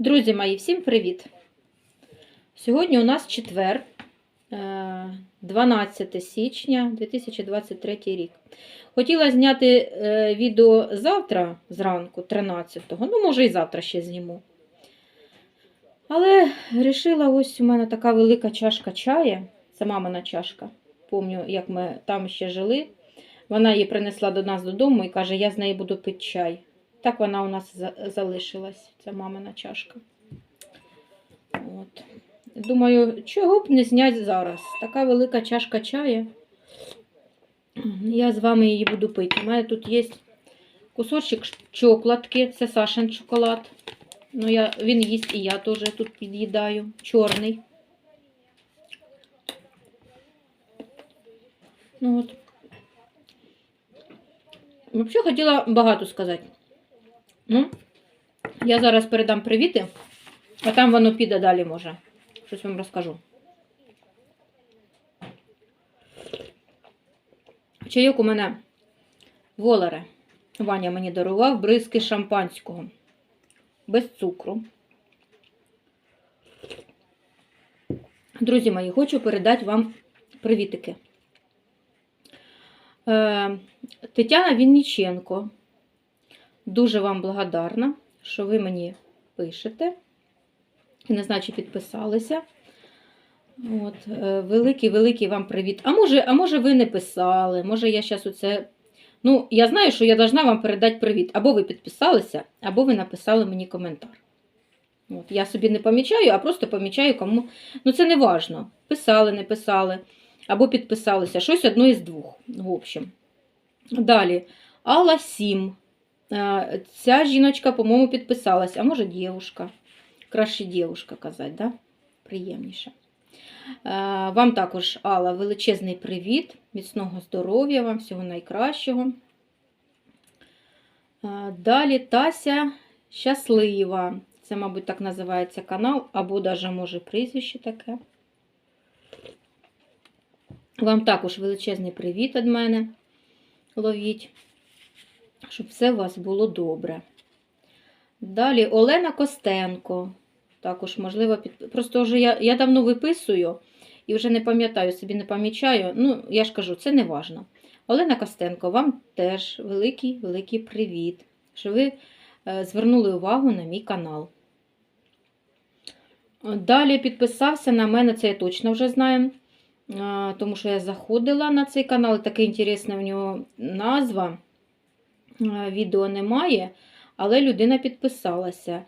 Друзі мої, всім привіт! Сьогодні у нас четвер, е, 12 січня 2023 рік. Хотіла зняти е, відео завтра зранку, 13-го, ну, може, і завтра ще зніму. Але вирішила, ось у мене така велика чашка чаю. Це мамина чашка. Помню, як ми там ще жили. Вона її принесла до нас додому і каже, я з неї буду пити чай. Так вона у нас залишилась, ця мамина чашка. От. Думаю, чого б не зняти зараз? Така велика чашка чаю. Я з вами її буду пити. У мене тут є кусочок чокладки, це Сашин шоколад. Ну, я, він їсть і я теж тут під'їдаю. Чорний. Ну от. Взагалі хотіла багато сказати. Ну, я зараз передам привіти, а там воно піде далі може. Щось вам розкажу. Чайок у мене воларе. Ваня мені дарував бризки шампанського. Без цукру. Друзі мої, хочу передати вам привітики. Е, Тетяна Вінніченко. Дуже вам благодарна, що ви мені пишете. І не знаю, чи підписалися. Великий-великий вам привіт. А може, а може, ви не писали, може, я зараз оце. Ну, я знаю, що я должна вам передати привіт. Або ви підписалися, або ви написали мені коментар. От, Я собі не помічаю, а просто помічаю, кому. Ну, це не важно. Писали, не писали, або підписалися. Щось одно із двох, в общем. Далі. Алла 7. Ця жіночка, по-моєму, підписалась, а може дівушка. Краще дівушка казати, да? приємніше. Вам також, Алла, величезний привіт, міцного здоров'я вам, всього найкращого. Далі Тася щаслива. Це, мабуть, так називається канал, або навіть, може, прізвище таке. Вам також величезний привіт від мене. Ловіть щоб все у вас було добре. Далі Олена Костенко. Також, можливо, під... просто вже я я давно виписую і вже не пам'ятаю, собі не помічаю. Ну, я ж кажу, це не важно. Олена Костенко, вам теж великий великий привіт, що ви е, звернули увагу на мій канал. Далі підписався на мене, це я точно вже знаю, е, тому що я заходила на цей канал, таке інтересна в нього назва. Е, відео немає, але людина підписалася.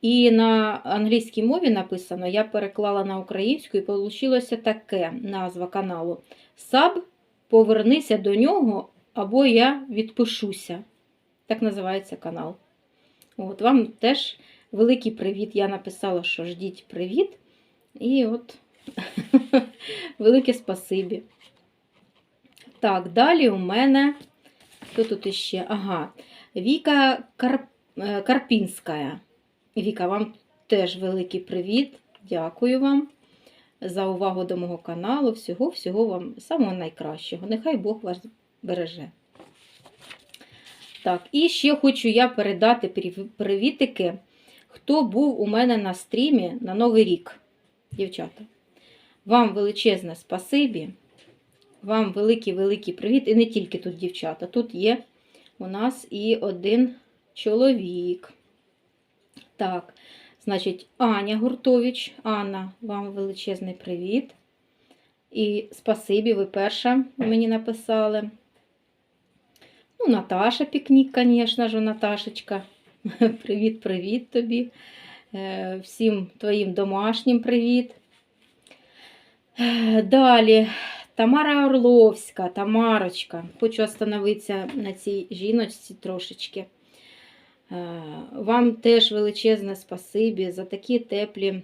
І на англійській мові написано, я переклала на українську, і вийшло таке назва каналу. Саб, повернися до нього, або я відпишуся. Так називається канал. От Вам теж великий привіт. Я написала, що ждіть привіт. І от велике спасибі. Так, далі у мене. Хто тут іще? Ага. Віка Кар... е, Карпінська. Віка, вам теж великий привіт. Дякую вам за увагу до мого каналу. Всього-всього вам самого найкращого. Нехай Бог вас береже. Так, і ще хочу я передати привітики, хто був у мене на стрімі на Новий рік. Дівчата, вам величезне спасибі. Вам великий-великий привіт. І не тільки тут дівчата. Тут є у нас і один чоловік. Так, значить, Аня Гуртович. Анна, вам величезний привіт. І спасибі, ви перша мені написали. Ну, Наташа Пікнік, звісно ж, Наташечка. Привіт-привіт тобі. Е, Всім твоїм домашнім привіт. Е, Далі. Тамара Орловська, Тамарочка. Хочу остановитися на цій жіночці трошечки. Е, Вам теж величезне спасибі за такі теплі.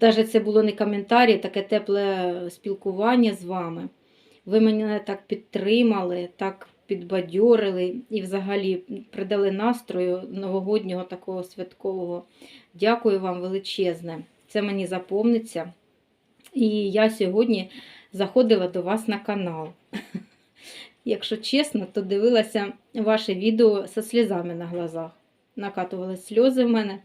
Навіть це було не коментарі, таке тепле спілкування з вами. Ви мене так підтримали, так підбадьорили і взагалі придали настрою новогоднього такого святкового. Дякую вам величезне. Це мені запомниться. І я сьогодні заходила до вас на канал. Якщо чесно, то дивилася ваше відео зі слізами на глазах. накатували сльози в мене.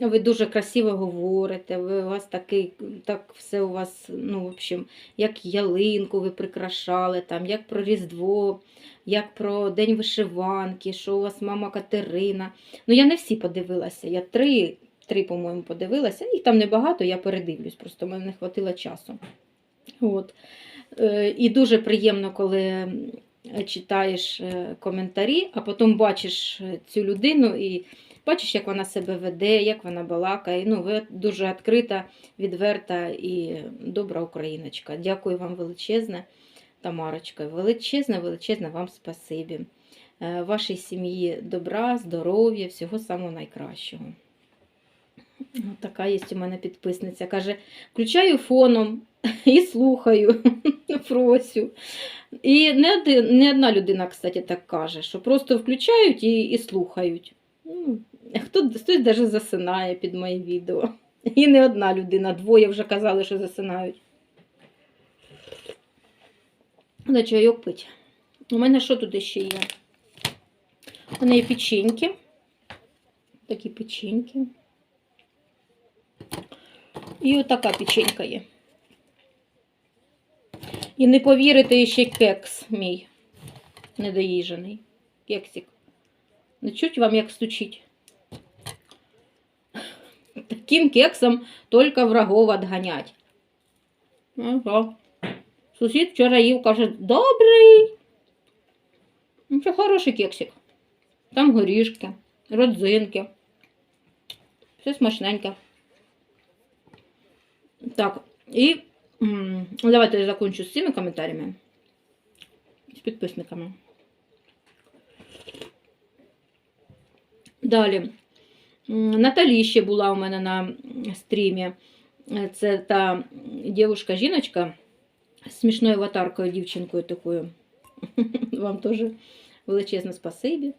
Ви дуже красиво говорите, ви у вас такий, так все у вас, ну, в общем, як ялинку ви прикрашали, там, як про Різдво, як про День вишиванки, що у вас мама Катерина. Ну, я не всі подивилася, я три, три по-моєму, подивилася. Їх там небагато, я передивлюсь, просто мене не хватило часу. От. Е, І дуже приємно, коли е, читаєш е, коментарі, а потім бачиш цю людину і бачиш, як вона себе веде, як вона балакає. Ну, ви дуже відкрита, відверта і добра україночка. Дякую вам величезне, Тамарочка. Величезне, величезне вам спасибі. Вашій сім'ї добра, здоров'я, всього самого найкращого. От Така є у мене підписниця. Каже, включаю фоном і слухаю Фросю. І не, один, не одна людина, кстати, так каже, що просто включають і, і слухають. Ну, Хто, хтось навіть засинає під мої відео. І не одна людина, двоє вже казали, що засинають. Але чайок пить. У мене що тут ще є? У мене є печеньки. Такі печеньки. І отака печенька є. І не повірите, ще кекс мій недоїжений. Кексик. Не чуть вам як стучить. Таким кексом только врагов отгонять. Ага. Сусід вчора їв, каже, добрий. Ну, Це хороший кексик. Там горішки, родзинки. Все смачненьке. Так, і давайте я закончу з цими коментарями. З підписниками. Далі. Наталі ще була у мене на стрімі. Це та дівушка-жіночка з смішною аватаркою, дівчинкою такою. Вам теж величезне спасибі,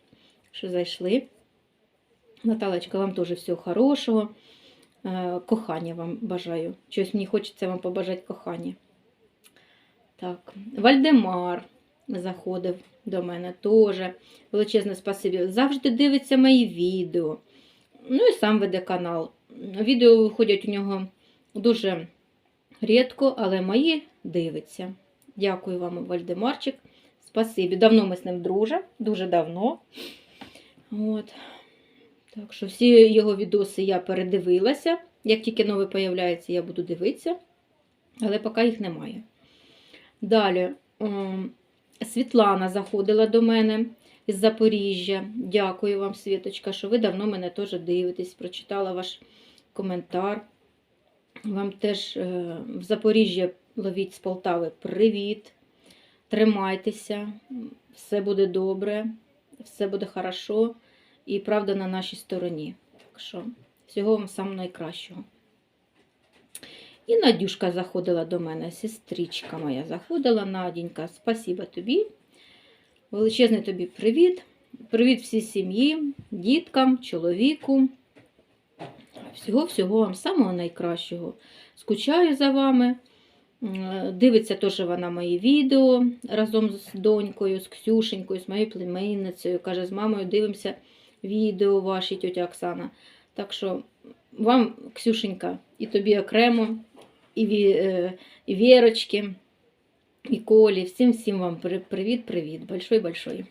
що зайшли. Наталочка, вам теж всього хорошого. Е, Кохання вам бажаю. Щось мені хочеться вам побажати кохання. Так, Вальдемар заходив до мене теж. Величезне спасибі. Завжди дивиться мої відео. Ну і сам веде канал. Відео виходять у нього дуже рідко, але мої дивиться. Дякую вам, Вальдемарчик. Спасибі. Давно ми з ним дружимо, дуже давно. От. Так що всі його відоси я передивилася. Як тільки новий появляється, я буду дивитися, але поки їх немає. Далі Світлана заходила до мене із Запоріжжя. Дякую вам, Світочка, що ви давно мене теж дивитесь. Прочитала ваш коментар. Вам теж е, в Запоріжжя ловіть з Полтави. Привіт! Тримайтеся, все буде добре, все буде хорошо і правда на нашій стороні. Так що всього вам самого найкращого. І Надюшка заходила до мене, сестричка моя заходила, Надінька, спасіба тобі. Величезний тобі привіт. Привіт всій сім'ї, діткам, чоловіку. Всього-всього вам самого найкращого. Скучаю за вами. Дивиться теж вона мої відео разом з донькою, з Ксюшенькою, з моєю племінницею. Каже, з мамою дивимося відео ваші, тетя Оксана. Так що вам, Ксюшенька, і тобі окремо, і, е, Вірочки, і Колі. Всім всім вам привіт-привіт. Большой-большой.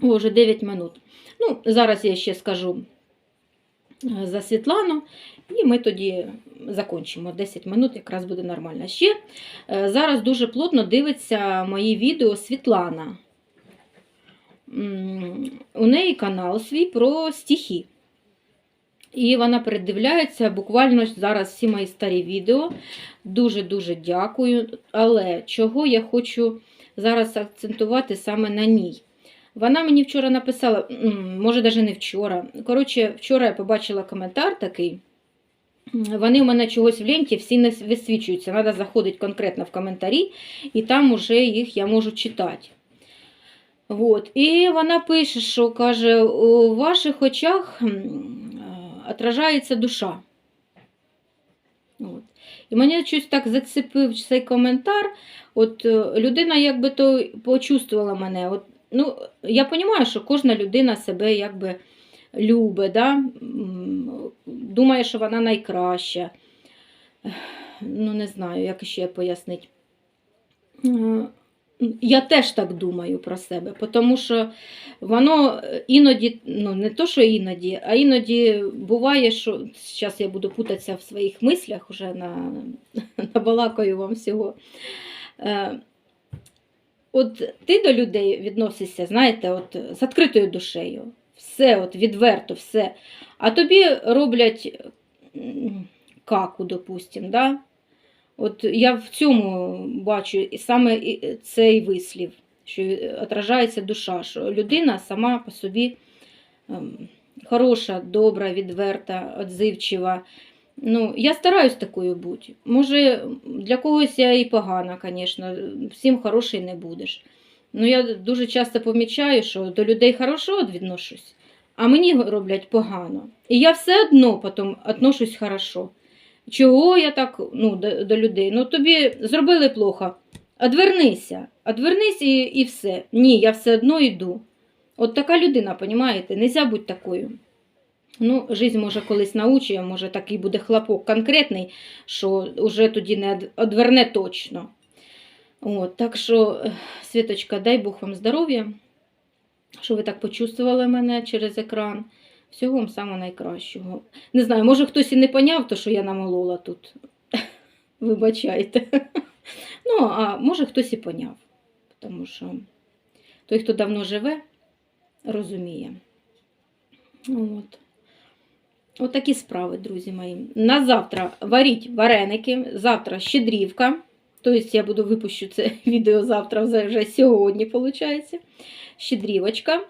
Вже 9 минут. Ну, зараз я ще скажу е, за Світлану, і ми тоді закінчимо. 10 минут якраз буде нормально. Ще е, зараз дуже плотно дивиться мої відео Світлана. У неї канал свій про стихи. І вона передивляється буквально зараз всі мої старі відео. Дуже-дуже дякую. Але чого я хочу зараз акцентувати саме на ній? Вона мені вчора написала, може, навіть не вчора. Коротше, вчора я побачила коментар такий. Вони в мене чогось в ленті всі не висвічуються. Треба заходити конкретно в коментарі, і там уже їх я можу читати. Вот. І вона пише, що каже, у ваших очах м, е, отражається душа. От. І мене щось так зацепив цей коментар. От е, людина якби то почувствувала мене. От ну, я розумію, що кожна людина себе якби любить, да? думає, що вона найкраща. Ну, не знаю, як ще пояснити. Я теж так думаю про себе, тому що воно іноді, ну не то, що іноді, а іноді буває, що зараз я буду путатися в своїх мислях, уже на, набалакаю вам всього. Е, От ти до людей відносишся, знаєте, от з відкритою душею. Все, от відверто, все. А тобі роблять каку, допустим, да? От я в цьому бачу саме цей вислів, що отражається душа, що людина сама по собі ем, хороша, добра, відверта, відзивчива. Ну, я стараюсь такою бути. Може, для когось я і погана, звісно, всім хороший не будеш. Ну, я дуже часто помічаю, що до людей хорошо відношусь, а мені роблять погано. І я все одно потім відношусь хорошо. Чого я так ну, до, до людей? Ну тобі зробили плохо. Одвернися, одвернись і, і все. Ні, я все одно йду. От така людина, понімаєте? Нельзя бути такою. Ну, жизнь може колись научує, може такий буде хлопок конкретний, що вже тоді не од- одверне точно. От, так що, Світочка, дай Бог вам здоров'я, що ви так почувствували мене через екран. Всього вам самого найкращого. Не знаю, може хтось і не поняв, то, що я намолола тут. Вибачайте. Ну, а може хтось і поняв. Тому що той, хто давно живе, розуміє. От. От такі справи, друзі мої. На завтра варіть вареники, завтра щедрівка. Тобто я буду випущу це відео завтра, вже сьогодні, виходить. Щедрівочка.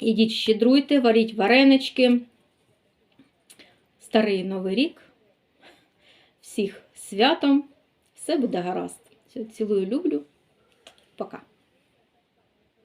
Ідіть щедруйте, варіть варенички. Старий Новий рік. Всіх святом. Все буде гаразд. Цілую, люблю. Пока.